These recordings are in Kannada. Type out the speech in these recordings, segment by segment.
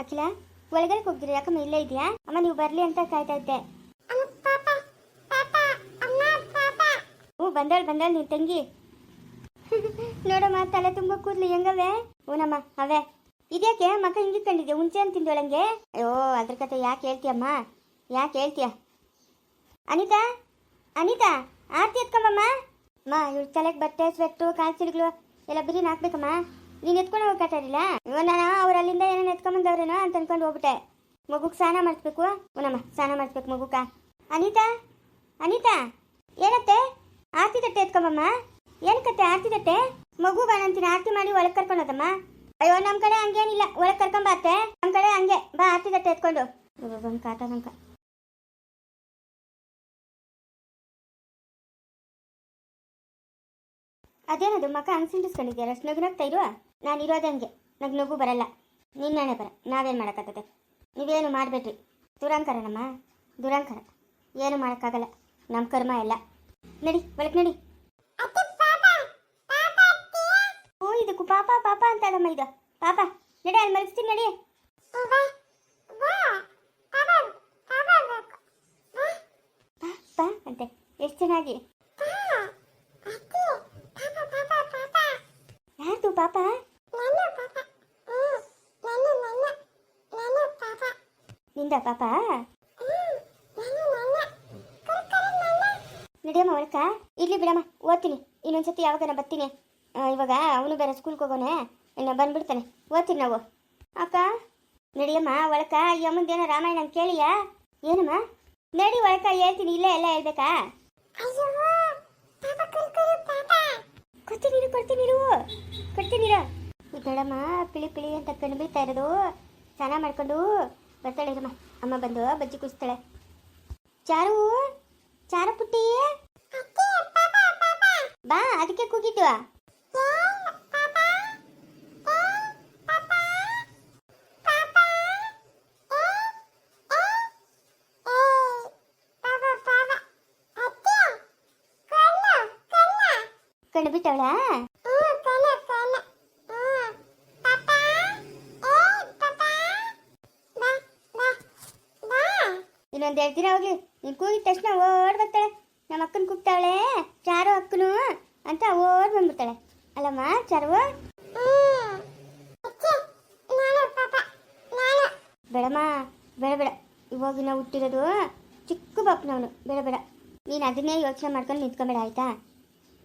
ಅಖಿಲ ಒಳಗಡೆ ಹೋಗ್ತೀರಿ ಯಾಕಮ್ಮ ಇಲ್ಲೇ ಇದೆಯಾ ಅಮ್ಮ ನೀವು ಬರಲಿ ಅಂತ ಕಾಯ್ತಾ ಇದ್ದೆ. ಹ್ಞೂ ಬಂದಾಳ್ ಬಂದಾಳ್ ನಿನ್ ತಂಗಿ. ನೋಡಮ್ಮ ತಲೆ ತುಂಬ ಕೂದ್ಲು ಹೆಂಗವೆ? ಹ್ಞೂನಮ್ಮ ಅವೇ. ಇದ್ಯಾಕೆ? ಮಕ್ಕ ಕಂಡಿದ್ದೆ ಮುಂಚೆ ಅಂತ ತಿಂದೊಳಂಗೆ ಅಯ್ಯೋ ಅದ್ರ ಕತೆ ಯಾಕೆ ಹೇಳ್ತೀಯಮ್ಮ? ಯಾಕೆ ಹೇಳ್ತೀಯ? ಅನಿತಾ ಅನಿತಾ ಆರ್ತಿ ಎತ್ಕಮ್ಮಮ್ಮ ಅಮ್ಮ ಇವ್ರ ತಲೆಗೆ ಬಟ್ಟೆ ಸ್ವೆಟ್ಟು ಕಾಲ್ಸಿಡ್ಗಳು ಎಲ್ಲ ಬಿರಿನ ಹಾಕ್ಬೇಕಮ್ಮ. ನೀನು ಎತ್ಕೊಂಡು ಹೋಗಕ್ಕಾಗಿಲ್ಲ ಇವ ನಾನು ಅವ್ರು ಅಲ್ಲಿಂದ ಏನೇನು ಎತ್ಕೊಂಬಂದವ್ರೇನೋ ಅಂತ ಅನ್ಕೊಂಡು ಹೋಗ್ಬಿಟ್ಟೆ. ಮಗುಗೆ ಸ್ನಾನ ಮಾಡಿಸ್ಬೇಕು. ಉನಮ್ಮ ಸ್ನಾನ ಮಾಡಿಸ್ಬೇಕು ಮಗುಕ ಅನಿತಾ? ಅನಿತಾ? ಏನತ್ತೆ? ಆರ್ತಿ ತಟ್ಟೆ ಎತ್ಕೊಂಬಮ್ಮ? ಏನಕ್ಕತ್ತೆ ಆರ್ತಿ ತಟ್ಟೆ? ಮಗು ಬಾಣಂತೀನಿ ಆರ್ತಿ ಮಾಡಿ ಒಳಗೆ ಕರ್ಕೊಂಡೋದಮ್ಮ ಅಯ್ಯೋ ನಮ್ಮ ಕಡೆ ಹಂಗೇನಿಲ್ಲ. ಒಳಗೆ ಕರ್ಕೊಂಬಾತ್ತೆ ನಮ್ಮ ಕಡೆ ಹಂಗೆ. ಬಾ, ಆರ್ತಿ ತಟ್ಟೆ ಎತ್ಕೊಂಡು. ಕಾಟ ನಂಕ ಅದೇನದು ಮಕ್ಕ ಹಂಗೆ ಸಿಂಡಿಸ್ಕೊಂಡಿದ್ಯಾರ ಅಷ್ಟು ನಗು ನಗ್ತಾ ಇರುವ ನಾನು ಇರೋದಂಗೆ ನಂಗೆ ನಗು ಬರಲ್ಲ. ನಿನ್ನೆ ಬರ. ನಾವೇನು ಮಾಡೋಕ್ಕಾಗತ್ತೆ? ನೀವೇನು ಮಾಡಬೇಡ್ರಿ. ದುರಂಕರನಮ್ಮ ದುರಂಕರ. ಏನು ಮಾಡೋಕ್ಕಾಗಲ್ಲ. ನಮ್ಮ ಕರ್ಮ ಎಲ್ಲ. ನಡಿ ಒಳಗೆ ನಡಿ. ಓ ಇದಕ್ಕು ಪಾಪ ಪಾಪ ಅಂತದಮ್ಮ ಇದು. ಪಾಪ ನಡಿ ಅಲ್ಲಿ ಮಲಗಿಸ್ತೀನಿ ನಡಿ. ಪಾಪ ಅಂತೆ. ಎಷ್ಟು ಚೆನ್ನಾಗಿ. ಯಾರ್ದು ಪಾಪ ನಿಂದ ಪಾಪ ನಡಿಯಮ್ಮ ಒಳಕ ಇರ್ಲಿ ಬಿಡಮ್ಮ ಓದ್ತೀನಿ ಇನ್ನೊಂದ್ಸತಿ ಯಾವಾಗ ಬರ್ತೀನಿ ಆ, ಇವಾಗ ಅವನು ಬೇರೆ ಸ್ಕೂಲ್ಗೆ ಹೋಗೋನೆ ಇನ್ನು ಬಂದ್ಬಿಡ್ತಾನೆ ಓದ್ತೀನಿ ನಾವು ಅಕ್ಕ ನಡಿಯಮ್ಮ ಒಳಕ ಈ ಅಮ್ಮಂದೇನೋ ರಾಮಾಯಣ ಕೇಳಿಯಾ ಏನಮ್ಮ ನಡಿ ಒಳಕ ಹೇಳ್ತೀನಿ ಇಲ್ಲೇ ಎಲ್ಲ ಹೇಳ್ಬೇಕಾ ಕೊಡ್ತೀನಿ ಕೊಡ್ತೀನಿ ಕೊಡ್ತೀನಿರ ಬೇಡಮ್ಮ ಪಿಳಿ ಪಿಳಿ ಅಂತ ಕಣ್ಣು ಬೀಳ್ತಾ ಇರೋದು. ಸ್ನಾನ ಮಾಡ್ಕೊಂಡು ಬರ್ತಾಳೆ ಇರಮ್ಮ. ಅಮ್ಮ ಬಂದು ಬಜ್ಜಿ ಕುಡಿಸ್ತಾಳೆ ಚಾರು ಚಾರು ಪುಟ್ಟಿ. ಬಾ ಅದಕ್ಕೆ ಕೂಗಿದ್ದು ಕಣ್ಣು ಬಿಟ್ಟವಳ? ಇನ್ನೊಂದು ಎರಡು ದಿನ ಹೋಗ್ಲಿ. ನೀನು ಕೂಗಿದ ತಕ್ಷಣ ಓಡ್ ಬರ್ತಾಳೆ. ನಮ್ಮ ಅಕ್ಕನ ಕೂಗ್ತಾಳೆ. ಚಾರು ಅಕ್ಕನು ಅಂತ ಓಡ್ ಬಂದ್ಬಿಡ್ತಾಳೆ. ಅಲ್ಲಮ್ಮ ಚಾರು? ಬೇಡಮ್ಮ ಬೇಡ ಬೇಡ. ಇವಾಗ ನಾವು ಹುಟ್ಟಿರೋದು ಚಿಕ್ಕ ಪಾಪನವನು. ಬೇಡ ಬೇಡ. ನೀನು ಅದನ್ನೇ ಯೋಚನೆ ಮಾಡ್ಕೊಂಡು ನಿಂತ್ಕೊಂಬೇಡ ಆಯ್ತಾ?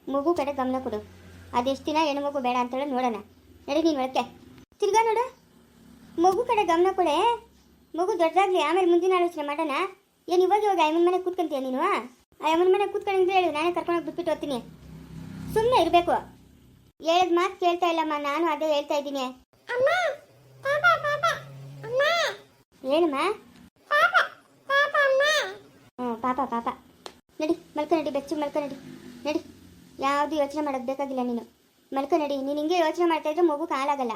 ಮಗು ಕಡೆ ಗಮನ ಕೊಡು. ಅದೆಷ್ಟು ದಿನ ಹೆಣ್ಣು ಮಗು ಬೇಡ ಅಂತೇಳಿ ನೋಡೋಣ. ನಡಿ ನೀನು ಒಳಕ್ಕೆ. ತಿರ್ಗಾ ನೋಡು. ಮಗು ಕಡೆ ಗಮನ ಕೊಡೆ. ಮಗು ದೊಡ್ಡದಾಗ್ಲಿ ಆಮೇಲೆ ಮುಂದಿನ ಆಲೋಚನೆ ಮಾಡೋಣ. ಏನು ಇವಾಗ ಇವಾಗ ಅಮ್ಮನ ಮನೆ ಕೂತ್ಕೊಂತೀಯ ನೀನು? ಆ ಅಮ್ಮನ ಮನೆ ಕೂತ್ಕೊಂಡಿದ್ರೆ ಹೇಳು ನಾನೇ ಕರ್ಕೊಂಡು ಬಿಟ್ಬಿಟ್ಟು ಹೋಗ್ತೀನಿ. ಸುಮ್ಮನೆ ಇರಬೇಕು. ಹೇಳಿದ ಮಾತು ಕೇಳ್ತಾ ಇಲ್ಲಮ್ಮ ನಾನು ಅದೇ ಹೇಳ್ತಾ ಇದ್ದೀನಿ. ಏನಮ್ಮ ಹ್ಞೂ ಪಾಪ ಪಾಪ ನಡಿ ಮಲ್ಕ ನಡಿ ಬೆಚ್ಚು ಮಲ್ಕ ನಡಿ. ನಡಿ. ಯಾವುದು ಯೋಚನೆ ಮಾಡೋದು ಬೇಕಾಗಿಲ್ಲ ನೀನು. ಮಲ್ಕ ನಡಿ, ನೀನು ಹಿಂಗೆ ಯೋಚನೆ ಮಾಡ್ತಾ ಇದ್ರೆ ಮಗು ಹಾಳಾಗಲ್ಲ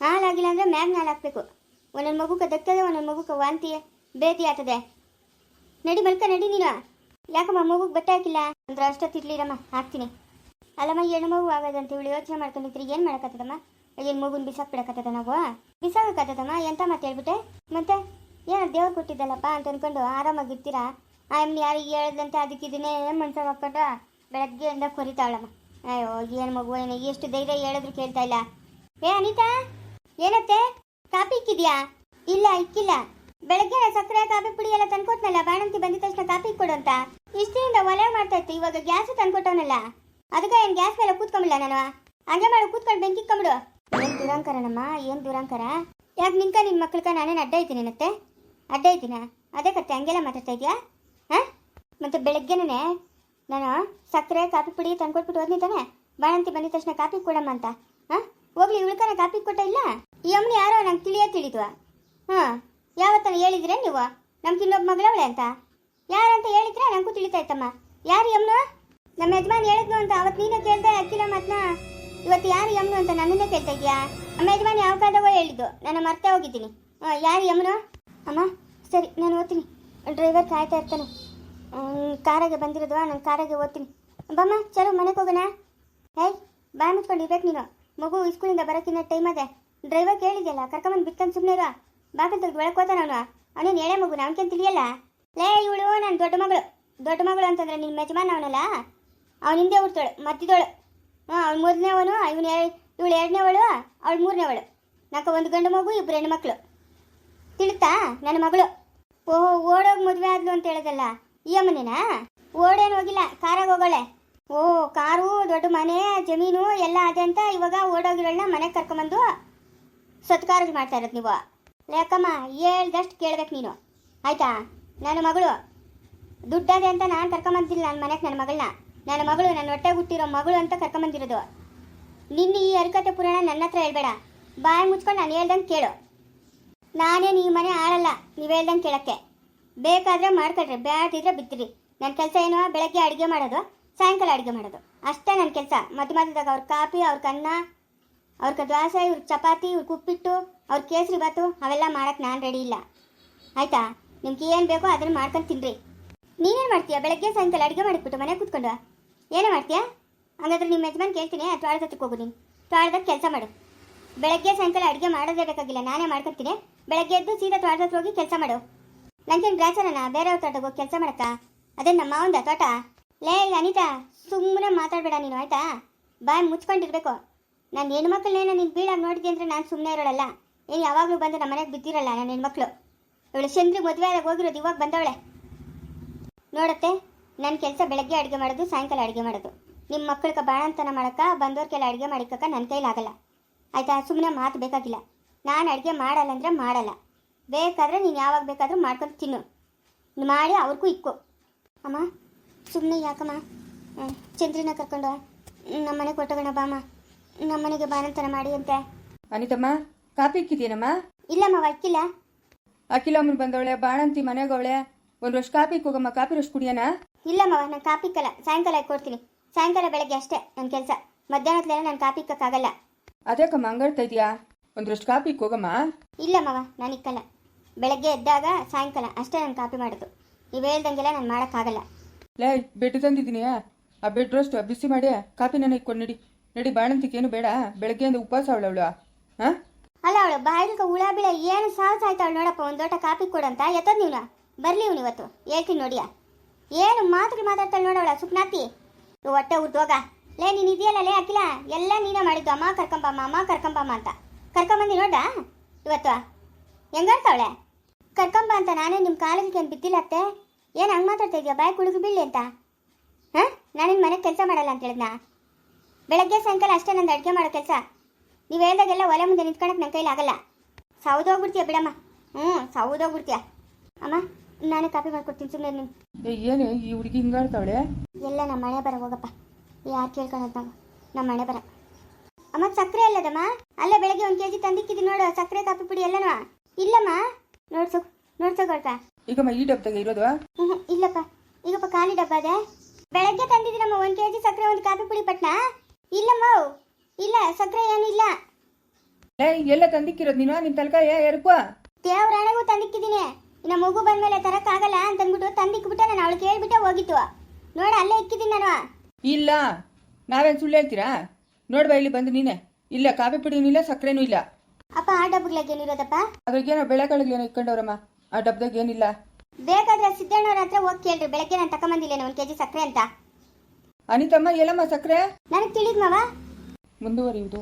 ಹಾಳಾಗಿಲ್ಲ ಅಂದರೆ ಮ್ಯಾಗ್ ನಾಲ್ ಒಂದೊಂದು ಮಗುಗೆ ದಕ್ಕದೆ ಒಂದೊಂದು ಮಗುಗೆ ವಾಂತಿ ಭೇಟಿ ಆಗ್ತದೆ. ನಡಿ, ಮಲ್ಕ ನಡಿ ನೀನು. ಯಾಕಮ್ಮ ಮಗುಗೆ ಬಟ್ಟೆ ಹಾಕಿಲ್ಲ? ಅಂದ್ರೆ ಅಷ್ಟೊತ್ತಿರ್ಲಿರಮ್ಮ ಹಾಕ್ತೀನಿ. ಅಲ್ಲಮ್ಮ ಹೆಣ್ಣು ಮಗು ಆಗೋದಂತ ಹೇಳಿ ಯೋಚನೆ ಮಾಡ್ಕೊಂಡಿದ್ರಿ ಏನು ಮಾಡೋಕ್ಕತ್ತದಮ್ಮ ಏನು ಮಗುನ ಬಿಸಾಕ್ಬಿಡಕತ್ತದ ನಾವು? ಬಿಸಾಕತ್ತದಮ್ಮ ಎಂತ ಮಾತು ಹೇಳ್ಬಿಟ್ಟೆ? ಮತ್ತೆ ಏನು ದೇವ್ರು ಕೊಟ್ಟಿದ್ದಲ್ಲಪ್ಪ ಅಂತ ಅಂದ್ಕೊಂಡು ಆರಾಮಾಗಿರ್ತೀರಾ ಆ ಎಮ್ಮೆ ಯಾರಿಗೆ ಹೇಳ್ದಂತೆ ಅದಕ್ಕೆ ಇದನ್ನೇ ಮನ್ಸ ಹಾಕೊಂಡು ಬೆಳಗ್ಗೆಯಿಂದ ಕೊರಿತಾಳಮ್ಮ. ಅಯ್ಯೋ, ಏನು ಮಗು ಏನು ಎಷ್ಟು ಧೈರ್ಯ ಹೇಳಿದ್ರು ಕೇಳ್ತಾ ಇಲ್ಲ. ಏ, ಅನಿತಾ, ಏನತ್ತೆ? ಕಾಪಿ ಇಕ್ಕಿದ್ಯಾ? ಇಲ್ಲ, ಇಕ್ಕಿಲ್ಲ. ಬೆಳಗ್ಗೆ ಸಕ್ಕರೆ, ಕಾಫಿ ಪುಡಿ ಎಲ್ಲ ತಂದ್ಕೊಟ್ನಲ್ಲ, ಬಾಣಂತಿ ಬಂದಿದ ತಕ್ಷಣ ಕಾಫಿ ಅಂತ. ಇಷ್ಟಿನಿಂದ ಒಲೆ ಮಾಡ್ತಾ ಇತ್ತು, ಇವಾಗ ಗ್ಯಾಸ್ ತಂದ್ಕೊಟ್ಟವನಲ್ಲ. ಅದಕ್ಕೆ ಏನು ಗ್ಯಾಸ್ ಮೇಲೆ ಕೂತ್ಕೊಂಬಿಲ್ಲ ನಾನು? ಹಂಗೆ ಮಾಡು, ಕೂತ್ಕೊಂಡು ಬೆಂಕಿ ಇಕ್ಕೊಂಬಿಡು. ಏನು ದುರಂಕರನಮ್ಮ, ಏನು ದುರಂಕರ? ಯಾಕೆ ನಿನ್ಕ ನಿನ್ ಮಕ್ಳಕ ನಾನೇನು ಅಡ್ಡ ಇದ್ದೀನಿ ನತ್ತೆ ಅಡ್ಡ ಇದ್ದೀನ? ಅದೇ ಕತ್ತೆ ಹಂಗೆಲ್ಲ ಮಾತಾಡ್ತಾ ಇದೆಯಾ? ಹಾಂ? ಮತ್ತೆ ಬೆಳಗ್ಗೆನೇ ನಾನು, ಸಕ್ಕರೆ, ಕಾಫಿ ಪುಡಿ ತಂದ್ಕೊಟ್ಬಿಟ್ಟು ಹೋದ್ನಿ ತಾನೆ ಬಾಣಂತಿ ಬಂದಿದ ತಕ್ಷಣ ಕಾಫಿ ಕೊಡಮ್ಮ ಅಂತ. ಹಾ ಹೋಗ್ಲಿ, ಉಳ್ಕನ ಕಾಫಿ ಕೊಟ್ಟ ಇಲ್ಲ? ಈ ಅಮ್ಮನ ಯಾರೋ ನಂಗೆ ತಿಳಿಯೋ ತಿಳಿದ್ವ. ಹಾ, ಯಾವತ್ತನ ಹೇಳಿದ್ರೆ ನೀವು? ನಮ್ಗೆ ಇನ್ನೊಬ್ಬ ಮಗಳವಳೆ ಅಂತ. ಯಾರಂತ ಹೇಳಿದ್ರೆ ನಂಗೂ ತಿಳಿತಾಯ್ತಮ್ಮ ಯಾರು ಯಮ್ನು ನಮ್ಮ ಯಜಮಾನ್ ಹೇಳಿದ್ನು ಅಂತ ಅವತ್ತು ನೀನೇ ಕೇಳ್ತಾ ಅಕ್ಕಿನ ಮತ್ನ? ಇವತ್ತು ಯಾರು ಯಮ್ನು ಅಂತ ನನ್ನನ್ನೇ ಕೇಳ್ತಾ ಇದೆಯಾ? ನಮ್ಮ ಯಜಮಾನ್ ಯಾವ ಕಾಲದವೋ ಹೇಳಿದ್ದು. ನಾನು ಮರ್ತೇ ಹೋಗಿದ್ದೀನಿ. ಹಾಂ, ಯಾರು ಯಮ್ನು ಅಮ್ಮ, ಸರಿ, ನಾನು ಓದ್ತೀನಿ. ಡ್ರೈವರ್ ಕಾಯ್ತಾ ಇರ್ತಾನೆ. ಕಾರಾಗೆ ಬಂದಿರೋದು ನಾನು ಕಾರಾಗೆ ಓದ್ತೀನಿ. ಬಮ್ಮ, ಚಲೋ, ಮನೆಗೆ ಹೋಗೋಣ? ಹೇಯ್ ಬಾಯ್ ಮುಚ್ಕೊಂಡು ಇರ್ಬೇಕು ನೀನು. ಮಗು ಸ್ಕೂಲಿಂದ ಬರೋಕ್ಕಿನ್ನ ಟೈಮ್ ಅದೇ ಡ್ರೈವರ್ ಕೇಳಿದ್ಯಲ್ಲ, ಕರ್ಕೊಂಬಂದು ಬಿಟ್ಕೊಂಡು ಸುಮ್ಮನೆ ಇರೋ. ಬಾಗಿಲು ತೆಗೆದು ಒಳಗೆ ಹೋತಾನ ಅವನು ಅವನೇನು ಎಳೆ ಮಗು ನಮ್ಗೇನು ತಿಳಿಯಲ್ಲ? ಲೇ, ಇವಳು ನನ್ನ ದೊಡ್ಡ ಮಗಳು. ದೊಡ್ಡ ಮಗಳು ಅಂತಂದ್ರೆ ನಿನ್ನ ಯಜಮಾನ ಅವನಲ್ಲ? ಅವನ ಹಿಂದೆ ಹುಡ್ತಾಳು ಮತ್ತಿದೋಳು ಹಾಂ ಅವ್ನು ಮೊದಲನೇವನು ಇವನು ಇವಳು ಎರಡನೇ ಅವಳು ಅವಳು ಮೂರನೇ ಅವಳು. ನಾಲ್ಕು ಒಂದು ಗಂಡು ಮಗು ಇಬ್ಬರು ಹೆಣ್ಣು ಮಕ್ಕಳು ತಿಳಿತಾ? ನನ್ನ ಮಗಳು. ಓಹೋ ಓಡೋಗಿ ಮದುವೆ ಆದ್ಲು ಅಂತ ಹೇಳಿದಲ್ಲ. ಈ ಮನೆನಾ ಓಡೇನು ಹೋಗಿಲ್ಲ, ಕಾರಾಗ ಹೋಗೋಳೆ. ಓ, ಕಾರು, ದೊಡ್ಡ ಮನೆ, ಜಮೀನು ಎಲ್ಲ ಅದೇ ಅಂತ ಇವಾಗ ಓಡೋಗಿರೋಳನ್ನ ಮನೆಗೆ ಕರ್ಕೊಂಬಂದು ಸತ್ಕಾರಗಳು ಮಾಡ್ತಾ ಇರೋದು ನೀವು. ಲೇಕಮ್ಮ ಹೇಳ್ದಷ್ಟು ಕೇಳ್ಬೇಕು ನೀನು. ಆಯ್ತಾ? ನನ್ನ ಮಗಳು. ದುಡ್ಡದೆ ಅಂತ ನಾನು ಕರ್ಕೊಂಬಂದಿಲ್ಲ ನನ್ನ ಮನೆಗೆ ನನ್ನ ಮಗಳನ್ನ ನನ್ನ ಮಗಳು, ನನ್ನ ಹೊಟ್ಟೆ ಹುಟ್ಟಿರೋ ಮಗಳು ಅಂತ ಕರ್ಕೊಂಬಂದಿರೋದು. ನಿನ್ನ ಈ ಹರಿಕತೆ ಪುರಾಣ ನನ್ನ ಹತ್ರ ಹೇಳ್ಬೇಡ. ಬಾಯಿ ಮುಚ್ಕೊಂಡು ನಾನು ಹೇಳ್ದಂಗೆ ಕೇಳು. ನಾನೇನು ಈ ಮನೆ ಆಳಲ್ಲ, ನೀವು ಹೇಳ್ದಂಗೆ ಕೇಳಕ್ಕೆ. ಬೇಕಾದ್ರೆ ಮಾಡ್ಕೊಳ್ರಿ ಬ್ಯಾಟಿದ್ರೆ ಬಿತ್ತಿರಿ ನನ್ನ ಕೆಲಸ ಏನು? ಬೆಳಗ್ಗೆ ಅಡುಗೆ ಮಾಡೋದು, ಸಾಯಂಕಾಲ ಅಡುಗೆ ಮಾಡೋದು. ಅಷ್ಟೇ ನನ್ನ ಕೆಲಸ. ಮಧ್ಯ ಮಧ್ಯದಾಗ ಅವ್ರ ಕಾಫಿ, ಅವ್ರ ಕನ್ನ ಅವ್ರ ದ್ವಾಸೆ, ಇವ್ರ ಚಪಾತಿ ಇವ್ರ ಉಪ್ಪಿಟ್ಟು, ಅವ್ರ ಕೇಸರಿ ಬಾತು, ಅವೆಲ್ಲ ಮಾಡೋಕ್ಕೆ ನಾನು ರೆಡಿ ಇಲ್ಲ. ಆಯ್ತಾ? ನಿಮ್ಗೆ ಏನು ಬೇಕೋ ಅದನ್ನು ಮಾಡ್ಕೊಂಡು ತಿನ್ರಿ. ನೀನೇನು ಮಾಡ್ತೀಯಾ? ಬೆಳಗ್ಗೆ, ಸಾಯಂಕಾಲ ಅಡುಗೆ ಮಾಡಿಬಿಟ್ಟು ಮನೆ ಕೂತ್ಕೊಂಡು ಏನೇ ಮಾಡ್ತೀಯಾ? ಹಂಗಾದ್ರೆ ನಿಮ್ಮ ಯಜಮಾನ್ ಕೇಳ್ತೀನಿ, ಆ ತ್ವಾಳದ ಹತ್ರಕ್ಕೆ ಹೋಗು ನೀನು. ತ್ವಾಳದಾಗ ಕೆಲಸ ಮಾಡು. ಬೆಳಗ್ಗೆ, ಸಾಯಂಕಾಲ ಅಡುಗೆ ಮಾಡೋದೇ ಬೇಕಾಗಿಲ್ಲ. ನಾನೇ ಮಾಡ್ಕೊತೀನಿ. ಬೆಳಗ್ಗೆ ಎದ್ದು ಸೀದಾ ತ್ವಾಳದ ಹತ್ರ ಹೋಗಿ ಕೆಲಸ ಮಾಡು. ನಂಗೇನು ಗ್ರಾಚಾರನ ಬೇರೆಯವ್ರ ತೋಟಕ್ಕೆ ಹೋಗಿ ಕೆಲಸ ಮಾಡಕ್ಕ? ಅದೇ ನಮ್ಮ ಮಾವಂದ ತೋಟ. ಲೇ, ಅನಿತಾ ಸುಮ್ಮನೆ ಮಾತಾಡಬೇಡ ನೀನು, ಆಯ್ತಾ? ಬಾಯ್ ಮುಚ್ಕೊಂಡಿರ್ಬೇಕು ನಾನು ಹೆಣ್ಮಕ್ಳನ್ನೇನೋ ನೀನು ಬೀಳಾಗಿ ನೋಡಿದ್ದೆ ಅಂದರೆ ನಾನು ಸುಮ್ಮನೆ ಇರೋಳಲ್ಲ. ಏನು ಯಾವಾಗಲೂ ಬಂದು ನಮ್ಮ ಮನೆಗೆ ಬಿದ್ದಿರಲ್ಲ ನನ್ನ ಹೆಣ್ಮಕ್ಳು. ಇವಳು ಚಂದ್ರಿಗೆ ಮದುವೆ ಆದಾಗ ಹೋಗಿರೋದು ಇವಾಗ ಬಂದವಳೆ. ನೋಡತ್ತೆ ನನ್ನ ಕೆಲಸ ಬೆಳಗ್ಗೆ ಅಡುಗೆ ಮಾಡೋದು, ಸಾಯಂಕಾಲ ಅಡುಗೆ ಮಾಡೋದು. ನಿಮ್ಮ ಮಕ್ಕಳಿಗೆ ಬಾಣಂತನ ಮಾಡೋಕ್ಕ ಬಂದವ್ರಿಗೆಲ್ಲ ಅಡುಗೆ ಮಾಡಿಕಕ್ಕ ನನ್ನ ಕೈಲಾಗಲ್ಲ. ಆಯಿತಾ ಸುಮ್ಮನೆ ಮಾತು ಬೇಕಾಗಿಲ್ಲ. ನಾನು ಅಡುಗೆ ಮಾಡಲ್ಲ ಅಂದರೆ ಮಾಡಲ್ಲ. ಬೇಕಾದರೆ ನೀನು ಯಾವಾಗ ಬೇಕಾದರೂ ಮಾಡ್ಕೊಂಡು ತಿನ್ನು. ನೀನ್ ಮಾಡಿ ಅವ್ರಿಗೂ ಇಕ್ಕು. ಅಮ್ಮ ಸುಮ್ಮನೆ ಯಾಕಮ್ಮ? ಚಂದ್ರನ ಕರ್ಕೊಂಡು ನಮ್ಮ ಮನೆಗೆ ಕೊಟ್ಟೋಗೋಣ ಬಾಮ್ಮ. ನಮ್ಮ ಮನೆಗೆ ಬಾಣಂತನ ಮಾಡಿ ಅಂತೆ. ಅನಿತಮ್ಮ ಕಾಪಿ ಇಕ್ಕಿದ್ದೀನಮ್ಮ? ಇಲ್ಲಮ್ಮ ಅಕ್ಕಿಲ್ಲ ಅಖಿಲಮ್ಮನ್ ಬಂದವಳೆ ಬಾಣಂತಿ ಮನೆಗವಳೆ ಒಂದು ವರ್ಷ ಕಾಪಿ ಹೋಗಮ್ಮ ಕಾಪಿ ರಷ್ಟು ಕುಡಿಯೋಣ? ಇಲ್ಲಮ್ಮ ನಾನು ಕಾಪಿ ಇಕ್ಕಲ್ಲ. ಸಾಯಂಕಾಲ ಕೊಡ್ತೀನಿ. ಸಾಯಂಕಾಲ ಬೆಳಗ್ಗೆ ಅಷ್ಟೇ ನನ್ನ ಕೆಲಸ. ಮಧ್ಯಾಹ್ನದಲ್ಲೆಲ್ಲ ನಾನು ಕಾಪಿ ಇಕ್ಕೋಕ್ಕಾಗಲ್ಲ ಅದೇಕಮ್ಮ ಹಂಗಾಡ್ತಾ ಒಂದು ವರ್ಷ ಕಾಪಿ ಹೋಗಮ್ಮ ಇಲ್ಲಮ್ಮ ನಾನು ಇಕ್ಕಲ್ಲ. ಬೆಳಗ್ಗೆ ಎದ್ದಾಗ ಸಾಯಂಕಾಲ ಅಷ್ಟೇ ನಾನು ಕಾಪಿ ಮಾಡೋದು. ನೀವು ಹೇಳ್ದಂಗೆಲ್ಲ ನಾನು ಮಾಡೋಕ್ಕಾಗಲ್ಲ. ಲೇ ಬೆಡ್ ತಂದಿದ್ದೀನಿ ಆ. ಬೆಡ್ ರೋಸ್ಟ್ ಬಿಸಿ ಮಾಡಿ ಕಾಪಿ ನನಗೆ ಇಟ್ಕೊಂಡು ನಡಿ. ನಡಿ ಬಾಣಂತಿಕೇನು ಬೇಡ ಬೆಳಗ್ಗೆಯಿಂದ ಉಪವಾಸ ಅವಳು ಹಾಂ ಅಲ್ಲ ಅವಳು ಬಾಯಿಗೆ ಹುಳ ಬೀಳ ಏನು ಸಾಹಸ ಆಯ್ತಾಳು ನೋಡಪ್ಪ ಒಂದು ಲೋಟ ಕಾಪಿ ಕೊಡಂತ ಎತ್ತದ್ ನೀನು? ಬರ್ಲಿ ಇವನು ಇವತ್ತು. ಹೇಳ್ತೀನಿ ನೋಡಿಯ? ಏನು ಮಾತುಗಳು ಮಾತಾಡ್ತಾಳೆ ನೋಡವಳ ಸುಪ್ನಾತಿ. ಹೊಟ್ಟೆ ಉದ್ದೋಗ ಲೇ ನೀನು ಇದೆಯಲ್ಲ ಲೇ ಅಖಿಲ? ಎಲ್ಲ ನೀನೇ ಮಾಡಿದ್ದು ಅಮ್ಮ ಕರ್ಕೊಂಬಮ್ಮ ಅಮ್ಮ ಕರ್ಕೊಂಬಮ್ಮ ಅಂತ. ಕರ್ಕೊಂಬಂದಿ ನೋಡ ಇವತ್ತು? ಹೆಂಗಾಡ್ತಾವಳೆ ಕರ್ಕೊಂಬ ಅಂತ ನಾನೇ ನಿಮ್ಮ ಕಾಲೇಜಿಗೆ ಏನು ಬಿದ್ದಿಲ್ಲತ್ತೆ? ಏನು ಹಂಗೆ ಮಾತಾಡ್ತಾ ಇದೆಯಾ? ಬಾಯಿ ಕುಳಿದು ಬೀಳಿ ಅಂತ. ಹಾಂ? ನಿಮ್ಮ ಮನೆಗೆ ಕೆಲಸ ಮಾಡಲ್ಲ ಅಂತ ಹೇಳಿದ್ನಾ? ಬೆಳಗ್ಗೆ ಸಾಯಂಕಾಲ ಅಷ್ಟೇ ನಂದು ಅಡುಗೆ ಮಾಡೋ ಕೆಲಸ. ನೀವು ಹೇಳ್ದಾಗೆಲ್ಲ ಒಲೆ ಮುಂದೆ ನಿಂತ್ಕೊಳಕ್ಕೆ ನನ್ನ ಕೈಲಿ ಆಗಲ್ಲ. ಸೌದೋಗ್ಬಿಡ್ತೀಯ ಬಿಡಮ್ಮ? ಹ್ಞೂ ಸೌದೋಗ್ಬಿಡ್ತೀಯ. ಅಮ್ಮ ನಾನೇ ಕಾಪಿ ಮಾಡ್ಕೊಡ್ತೀನಿ ಸುಮ್ಮನೆ ನಿಮ್ಮ ಏನು ಈ ಹುಡುಗಿ ಹಿಂಗಾಡ್ತಾವಳೆ ಎಲ್ಲ ನಮ್ಮ ಮನೆ ಬರ ಹೋಗಪ್ಪ. ಯಾರು ಕೇಳ್ಕೊಳೋದು ನಾವು? ನಮ್ಮ ಮನೆ ಬರ. ಅಮ್ಮ ಸಕ್ಕರೆ ಅಲ್ಲದಮ್ಮ ಅಲ್ಲೇ ಬೆಳಗ್ಗೆ ಒಂದು ಕೆ ಜಿ ತಂದಿಕ್ಕಿದ್ದೀನಿ ನೋಡು ಸಕ್ಕರೆ ಕಾಪಿ ಪುಡಿ ಎಲ್ಲನೂ. ಇಲ್ಲಮ್ಮ. ನೋಡ್ಸು ನೋಡ್ಸೋಕೊಳ್ಕ ಈಗಮ್ಮ ಈ ಡಬ್ಬದಾಗ ಇರೋದು? ಹ್ಞೂ ಇಲ್ಲಪ್ಪ. ಈಗಪ್ಪ ಖಾಲಿ ಡಬ್ಬ ಅದೇ. ಬೆಳಗ್ಗೆ ತಂದಿದ್ದೀನಮ್ಮ ಒಂದು ಕೆ ಜಿ ಸಕ್ಕರೆ ಒಂದು ಕಾಫಿ ಪುಡಿ ಪಟ್ನ? ಇಲ್ಲಮ್ಮ ಇಲ್ಲ ಸಕ್ಕರೆ ಏನಿಲ್ಲ. ಏ ಎಲ್ಲ ತಂದಿಕ್ಕಿರೋದು ನೀನು? ನಿನ್ನ ತಲಕಾಯ ಎರಕೋ ದೇವ್ರಾಣೆಗೂ ತಂದಿಕ್ಕಿದ್ದೀನಿ. ಇನ್ನು ಮಗು ಬಂದ್ಮೇಲೆ ತರಕ್ಕಾಗಲ್ಲ ಅಂತ ಅಂದ್ಬಿಟ್ಟು ತಂದಿಕ್ಬಿಟ್ಟೆ ನಾನು ಅವಳು ಕೇಳ್ಬಿಟ್ಟೆ ಹೋಗಿತ್ತು. ನೋಡ ಅಲ್ಲೇ ಇಕ್ಕಿದ್ದೀನಿ ನಾನು. ಇಲ್ಲ. ನಾವೇನು ಸುಳ್ಳು ಹೇಳ್ತೀರಾ? ನೋಡ್ಬಾ ಇಲ್ಲಿ ಬಂದು ನೀನೆ. ಇಲ್ಲ ಕಾಫಿ ಪುಡಿನೂ ಇಲ್ಲ ಸಕ್ಕರೆನೂ ಇಲ್ಲ. ಅಪ್ಪ ಆ ಡಬ್ಬಗಳಿಗೆ ಏನಿರೋದಪ್ಪ ಏನೋ ಬೆಳೆಗಳಿಗೆ ಏನೋ ಇಟ್ಕೊಂಡವ್ರಮ್ಮ ಆ ಡಬ್ದಾಗ ಏನಿಲ್ಲ. ಬೇಕಾದ್ರೆ ಸಿದ್ದಣ್ಣವ್ರ ಹತ್ರ ಹೋಗಿ ಕೇಳ್ರಿ. ಬೆಳಗ್ಗೆ ನಾನು ತಗೊಂಬಂದಿಲ್ಲೇನೋ ಒಂದು ಕೆಜಿ ಸಕ್ಕರೆ ಅಂತ. ಅನಿತಮ್ಮ ಎಲ್ಲಮ್ಮ ಸಕ್ಕರೆ ನನಗೆ ತಿಳಿದ್ಮವ? ಮುಂದುವರಿಯುವುದು.